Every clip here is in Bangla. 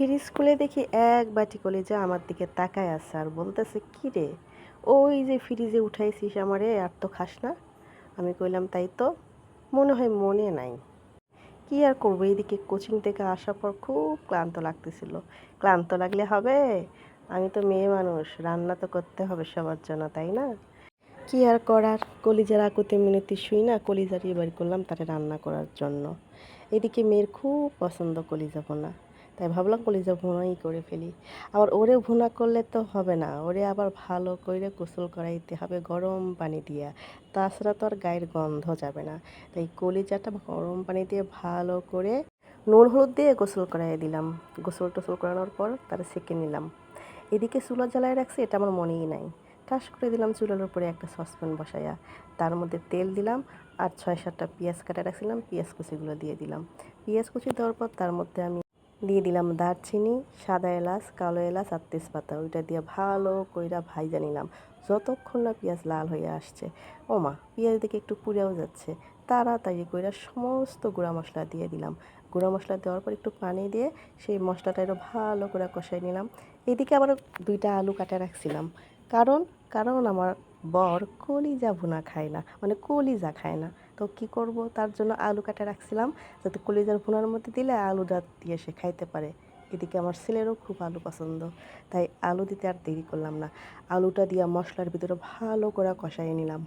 ফ্রিজ খুলে দেখি এক বাটি কলিজা আমার দিকে তাকায় আছে আর বলতেছে, কি রে? ওই যে ফ্রিজে উঠাইছিস আমারে, আর তো খাস না? আমি কইলাম, তাই তো, মনে হয় মনে নাই। কি আর করব? এইদিকে কোচিং থেকে আসার পর খুব ক্লান্ত লাগতেছিল। ক্লান্ত লাগলে হবে? আমি তো মেয়ে মানুষ, রান্না তো করতে হবে সবার জন্য, তাই না? কি আর করার? কলিজার আকুতে মিনতি শুই না কলিজারই বাড়ি করলাম তারে রান্না করার জন্য। এদিকে মেয়ের খুব পছন্দ কলিজা ভোনা তাই ভাবলাম কলিজা ভুনাই করে ফেলি। আবার ওরে ভুনা করলে তো হবে না, ওরে আবার ভালো করে গোসল করাইতে হবে গরম পানি দিয়া। তাছাড়া তো আর গায়ের গন্ধ যাবে না। তাই কলিজাটা গরম পানি দিয়ে ভালো করে নুন হলুদ দিয়ে গোসল করাই দিলাম। গোসল টোসল করানোর পর তারা সেঁকে নিলাম। এদিকে চুলা জ্বালায় রাখছি, এটা আমার মনেই নাই। টাস করে দিলাম চুলার উপরে একটা সসপ্যান বসাইয়া। তার মধ্যে তেল দিলাম আর ছয় সাতটা পেঁয়াজ কাটা রাখছিলাম, পেঁয়াজ কুচিগুলো দিয়ে দিলাম। পেঁয়াজ কুচি দেওয়ার পর তার মধ্যে আমি দিয়ে দিলাম দারচিনি, সাদা এলাচ, কালো এলাচ আর তেজপাতা। ওইটা দিয়ে ভালো কইরা ভাইজা নিলাম। যতক্ষণ না পেঁয়াজ লাল হয়ে আসছে। ও মা, পেঁয়াজ দিকে একটু পুড়েও যাচ্ছে। তাড়াতাড়ি কইরা সমস্ত গুঁড়া মশলা দিয়ে দিলাম। গুঁড়া মশলা দেওয়ার পর একটু পানি দিয়ে সেই মশলাটা একটু ভালো করে কষাই নিলাম। এদিকে আবার দুইটা আলু কাটা রাখছিলাম। কারণ কারণ আমার বর কলিজা ভুনা খায় না মানে কলিজা খায় না। তো কি করব? তার জন্য আলু কাটা রাখছিলাম। যাতে কলিজার ভুনার মধ্যে দিলে আলু আলুটা দিয়ে সে খাইতে পারে। এদিকে আমার ছেলেরও খুব আলু পছন্দ। তাই আলু দিতে আর দেরি করলাম না। আলুটা দিয়া মশলার ভিতরে ভালো করে কষাই নিলাম।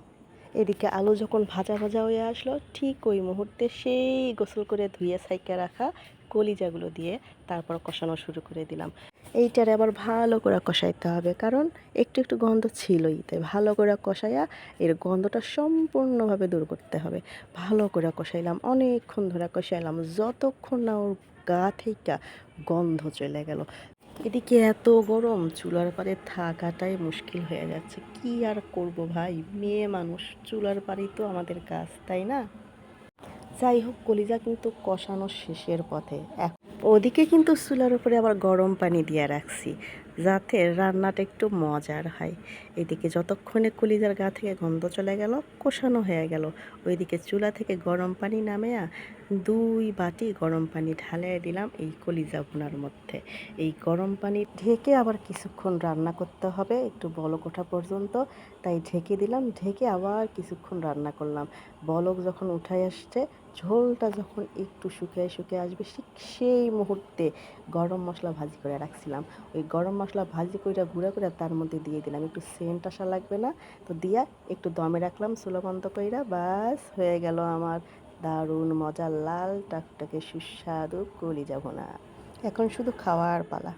এদিকে আলু যখন ভাজা ভাজা হয়ে আসলো, ঠিক ওই মুহূর্তে সেই গোসল করে ধুয়ে সাইকে রাখা কলিজাগুলো দিয়ে তারপর কষানো শুরু করে দিলাম। এইটারে আবার ভালো করে কষাইতে হবে। কারণ একটু একটু গন্ধ ছিলই, তাই ভালো করে কষাইয়া এর গন্ধটা সম্পূর্ণভাবে দূর করতে হবে। ভালো করে কষাইলাম, অনেকক্ষণ ধরে কষাইলাম, যতক্ষণ না ওর গা থেকে গন্ধ চলে গেল। এদিকে এত গরম, চুলার পারে থাকাটাই মুশকিল হয়ে যাচ্ছে। কি আর করব ভাই? মেয়ে মানুষ, চুলার পাড়েই তো আমাদের কাজ, তাই না? যাই হোক, কলিজা কিন্তু কষানো শেষের পথে। ওদিকে কিন্তু চুলার উপরে আবার গরম পানি দিয়ে রাখছি। যাতে রান্নাটা একটু মজার হয়। এদিকে যতক্ষণে কলিজার গা থেকে গন্ধ চলে গেল, কষানো হয়ে গেল। ওইদিকে চুলা থেকে গরম পানি নামেয়া দুই বাটি গরম পানি ঢালিয়ে দিলাম এই কলিজা ভুনার মধ্যে। এই গরম পানি ঢেকে আবার কিছুক্ষণ রান্না করতে হবে, একটু বলক ওঠা পর্যন্ত। তাই ঢেকে দিলাম, ঢেকে আবার কিছুক্ষণ রান্না করলাম। বলক যখন উঠাই আসছে, ঝোলটা যখন একটু শুকিয়ে শুকিয়ে আসবে সেই মুহূর্তে গরম মশলা ভাজি করে রাখছিলাম। ওই গরম মশলা ভাজি করে গুঁড়া করে তার মধ্যে দিয়ে দিলাম। একটু সেন্ট আসা লাগবে না, তো দিয়া একটু দমে রাখলাম চুলো বন্ধ কইরা, বাস হয়ে গেল আমার দারুণ মজার লাল টাকটাকে সুস্বাদু কলিজা ভোনা। এখন শুধু খাওয়ার পালা।